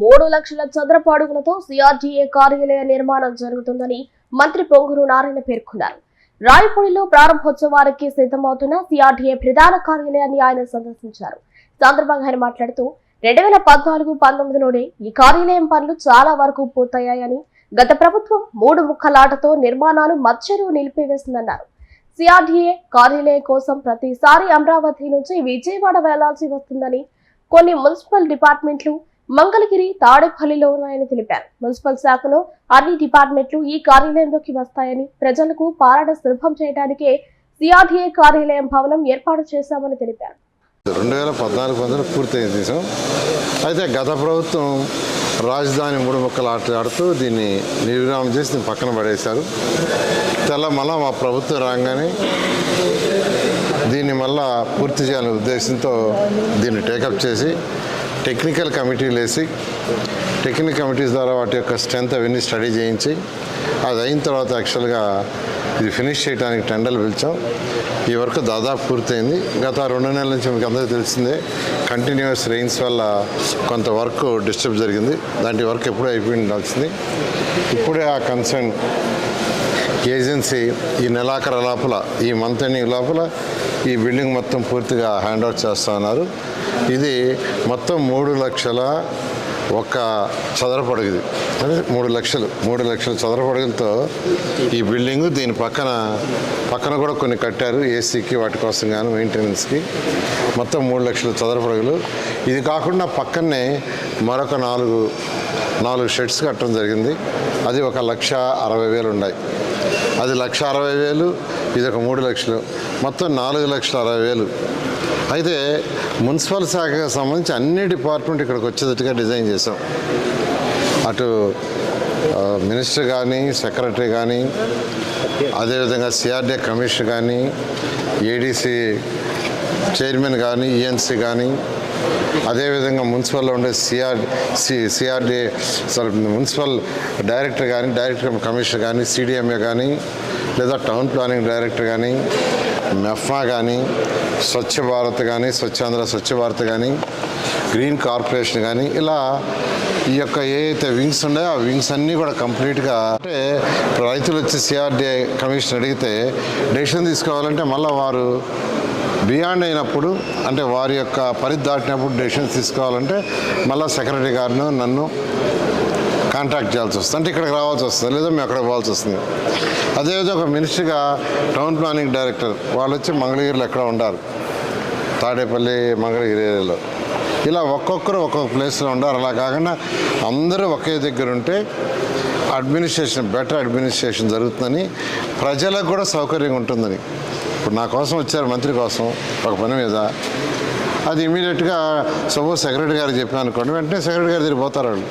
మూడు లక్షల చదరపు అడుగులతో సిఆర్డీఏ కార్యాలయ నిర్మాణం జరుగుతుందని మంత్రి పొంగూరు నారాయణ పేర్కొన్నారు. రాయపూడిలో ప్రారంభోత్సవానికి సిద్ధమవుతున్న సిఆర్డీఏ ప్రధాన కార్యాలయాన్ని ఆయన సందర్శించారు. సందర్భంగా ఆయన మాట్లాడుతూ రెండు వేల పద్నాలుగు పంతొమ్మిదిలోనే ఈ కార్యాలయం పనులు చాలా వరకు పూర్తయ్యాయని గత ప్రభుత్వం మూడు ముక్కలాటతో నిర్మాణాలు మధ్యలో నిలిపివేసిందన్నారు. సిఆర్డీఏ కార్యాలయం కోసం ప్రతిసారి అమరావతి నుంచి విజయవాడ వెళ్ళాల్సి వస్తుందని కొన్ని మున్సిపల్ డిపార్ట్మెంట్లు మంగళగిరి తాడేపల్లిలో ఉన్నాయని తెలిపారు. మున్సిపల్ శాఖలో అన్ని డిపార్ట్మెంట్లు ఈ కార్యాలయంలోకి వస్తాయని ప్రజలకు పాలన సులభం చేయడానికే సిఆర్డీఏ కార్యాలయం భవనం ఏర్పాటు చేశామని తెలిపారు. రెండు వేల పద్నాలుగు వందలు పూర్తయింది దేశం. అయితే గత ప్రభుత్వం రాజధాని మూడు మొక్కలు ఆటలాడుతూ దీన్ని నిర్విరామం చేసి దీన్ని పక్కన పడేశారు. తెల్ల మళ్ళా మా ప్రభుత్వం రాగానే దీన్ని మళ్ళా పూర్తి చేయాలనే ఉద్దేశంతో దీన్ని టేకప్ చేసి టెక్నికల్ కమిటీలు వేసి టెక్నికల్ కమిటీస్ ద్వారా వాటి యొక్క స్ట్రెంత్ అవన్నీ స్టడీ చేయించి అది అయిన తర్వాత యాక్చువల్గా ఇది ఫినిష్ చేయడానికి టెండర్లు పిలిచాం. ఈ వర్క్ దాదాపు పూర్తయింది. గత రెండు నెలల నుంచి మీకు అందరికీ తెలిసిందే కంటిన్యూస్ రెయిన్స్ వల్ల కొంత వర్క్ డిస్టర్బ్ జరిగింది. దాంట్లో వర్క్ ఎప్పుడూ అయిపోయి ఉండాల్సింది ఇప్పుడే ఆ కన్సర్న్ ఏజెన్సీ ఈ నెలాఖరు లోపల ఈ మంత్ ఎండింగ్ లోపల ఈ బిల్డింగ్ మొత్తం పూర్తిగా హ్యాండ్ ఓవర్ చేస్తా ఉన్నారు. ఇది మొత్తం మూడు లక్షల ఒక చదరపడుగుది అంటే మూడు లక్షలు మూడు లక్షల చదరపడుగులతో ఈ బిల్డింగు దీని పక్కన పక్కన కూడా కొన్ని కట్టారు ఏసీకి వాటి కోసం కానీ మెయింటెనెన్స్కి మొత్తం మూడు లక్షల చదరపడుగులు ఇది కాకుండా పక్కనే మరొక నాలుగు నాలుగు షెడ్స్ కట్టడం జరిగింది. అది ఒక లక్ష అరవై వేలు ఉన్నాయి. అది లక్ష అరవై వేలు ఇది ఒక మూడు లక్షలు. మొత్తం నాలుగు లక్షల అరవై వేలు. అయితే మున్సిపల్ శాఖకు సంబంధించి అన్ని డిపార్ట్మెంట్ ఇక్కడికి వచ్చేటట్టుగా డిజైన్ చేసాం అటు మినిస్టర్ కానీ సెక్రటరీ కానీ అదేవిధంగా సిఆర్డీఏ కమిషనర్ కానీ ఏడీసీ చైర్మన్ కానీ ఈఎన్సీ కానీ అదేవిధంగా మున్సిపల్లో ఉండే CR C CRD sorry municipal director కానీ డైరెక్టర్ కమిషనర్ కానీ సిడిఎంఏ కానీ లేదా టౌన్ ప్లానింగ్ డైరెక్టర్ కానీ మెఫ్మా కానీ స్వచ్ఛ భారత్ కానీ స్వచ్ఛాంధ్ర స్వచ్ఛ భారత్ కానీ గ్రీన్ కార్పొరేషన్ కానీ ఇలా ఈ యొక్క ఏదైతే వింగ్స్ ఉన్నాయో ఆ వింగ్స్ అన్నీ కూడా కంప్లీట్గా అంటే రైతులు వచ్చి సిఆర్డీఐ కమిషన్ అడిగితే డెసిషన్ తీసుకోవాలంటే మళ్ళీ వారు బియాండ్ అయినప్పుడు అంటే వారి యొక్క పరిధి దాటినప్పుడు డెసిషన్స్ తీసుకోవాలంటే మళ్ళీ సెక్రటరీ గారిను నన్ను కాంటాక్ట్ చేయాల్సి వస్తుంది. అంటే ఇక్కడికి రావాల్సి వస్తుంది లేదా మేము అక్కడ పోవాల్సి వస్తుంది. అదేవిధంగా ఒక మినిస్టర్గా టౌన్ ప్లానింగ్ డైరెక్టర్ వాళ్ళు వచ్చి మంగళగిరిలో ఎక్కడ ఉండారు తాడేపల్లి మంగళగిరి ఏరియాలో. ఇలా ఒక్కొక్కరు ఒక్కొక్క ప్లేస్లో ఉండారు అలా కాకుండా అందరూ ఒకే దగ్గర ఉంటే అడ్మినిస్ట్రేషన్ బెటర్ అడ్మినిస్ట్రేషన్ జరుగుతుందని ప్రజలకు కూడా సౌకర్యంగా ఉంటుందని. ఇప్పుడు నా కోసం వచ్చారు మంత్రి కోసం ఒక పని మీద. అది ఇమీడియట్గా సపోజ్ సెక్రటరీ గారు చెప్పాను అనుకోండి వెంటనే సెక్రటరీ గారు తిరిగిపోతారు వాళ్ళు.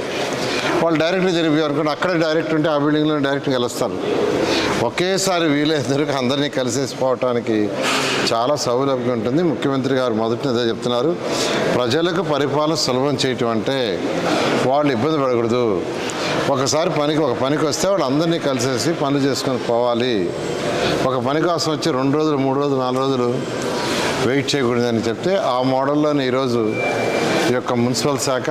వాళ్ళు డైరెక్ట్గా జరిపేవారు అనుకోండి అక్కడే డైరెక్ట్ ఉంటే ఆ బిల్డింగ్లో డైరెక్ట్గా వెలుస్తారు ఒకేసారి వీలైనందుకు అందరినీ కలిసేసి పోవటానికి చాలా సౌలభ్యం ఉంటుంది. ముఖ్యమంత్రి గారు మొదటి అదే చెప్తున్నారు. ప్రజలకు పరిపాలన సులభం చేయటం అంటే వాళ్ళు ఇబ్బంది పడకూడదు. ఒకసారి పనికి ఒక పనికి వస్తే వాళ్ళు అందరినీ కలిసేసి పనులు చేసుకొని పోవాలి. ఒక పని కోసం వచ్చి రెండు రోజులు మూడు రోజులు నాలుగు రోజులు వెయిట్ చేయకూడదని చెప్తే ఆ మోడల్లోనే ఈరోజు ఈ యొక్క మున్సిపల్ శాఖ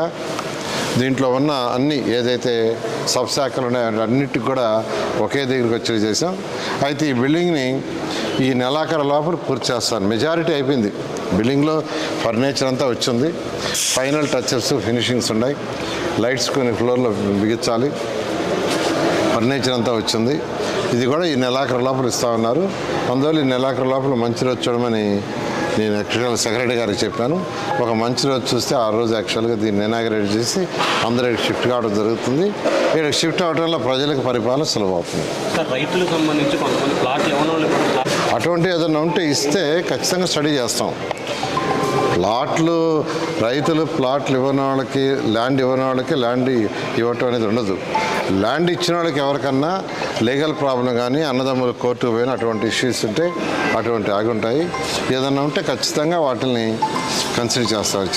దీంట్లో ఉన్న అన్ని ఏదైతే సబ్ శాఖలు ఉన్నాయో అన్నిటికి కూడా ఒకే దగ్గరికి వచ్చి చేసాం అయితే ఈ బిల్డింగ్ని ఈ నెలాఖరు లోపల పూర్తి చేస్తాను. మెజారిటీ అయిపోయింది. బిల్డింగ్లో ఫర్నిచర్ అంతా వచ్చింది. ఫైనల్ టచెస్ ఫినిషింగ్స్ ఉన్నాయి. లైట్స్ కొన్ని ఫ్లోర్లో బిగించాలి. ఫర్నిచర్ అంతా వచ్చింది. ఇది కూడా ఈ నెలాఖరు లోపల ఇస్తా ఉన్నారు. అందువల్ల ఈ నెలాఖరు లోపల మంచి రోజు చూడమని నేను యాక్చువల్గా సెక్రటరీ గారికి చెప్పాను. ఒక మంచి రోజు చూస్తే ఆ రోజు యాక్చువల్గా దీన్ని ఇనాగరేట్ చేసి అందరూ షిఫ్ట్ కావడం జరుగుతుంది. ఇక్కడ షిఫ్ట్ అవడం వల్ల ప్రజలకు పరిపాలన సులభం అవుతుంది. రైతులకు సంబంధించి కొంతమంది ప్లాట్లు అటువంటి ఏదైనా ఉంటే ఇస్తే ఖచ్చితంగా స్టడీ చేస్తాం. ప్లాట్లు రైతులు ప్లాట్లు ఇవ్వని వాళ్ళకి ల్యాండ్ ఇవ్వని వాళ్ళకి ల్యాండ్ ఇవ్వటం అనేది ఉండదు. ల్యాండ్ ఇచ్చిన వాళ్ళకి ఎవరికన్నా లీగల్ ప్రాబ్లం కానీ అన్నదమ్ముల కోర్టుకు పోయిన అటువంటి ఇష్యూస్ ఉంటే అటువంటి ఆగి ఉంటాయి. ఏదన్నా ఉంటే ఖచ్చితంగా వాటిని కన్సిడర్ చేస్తారు.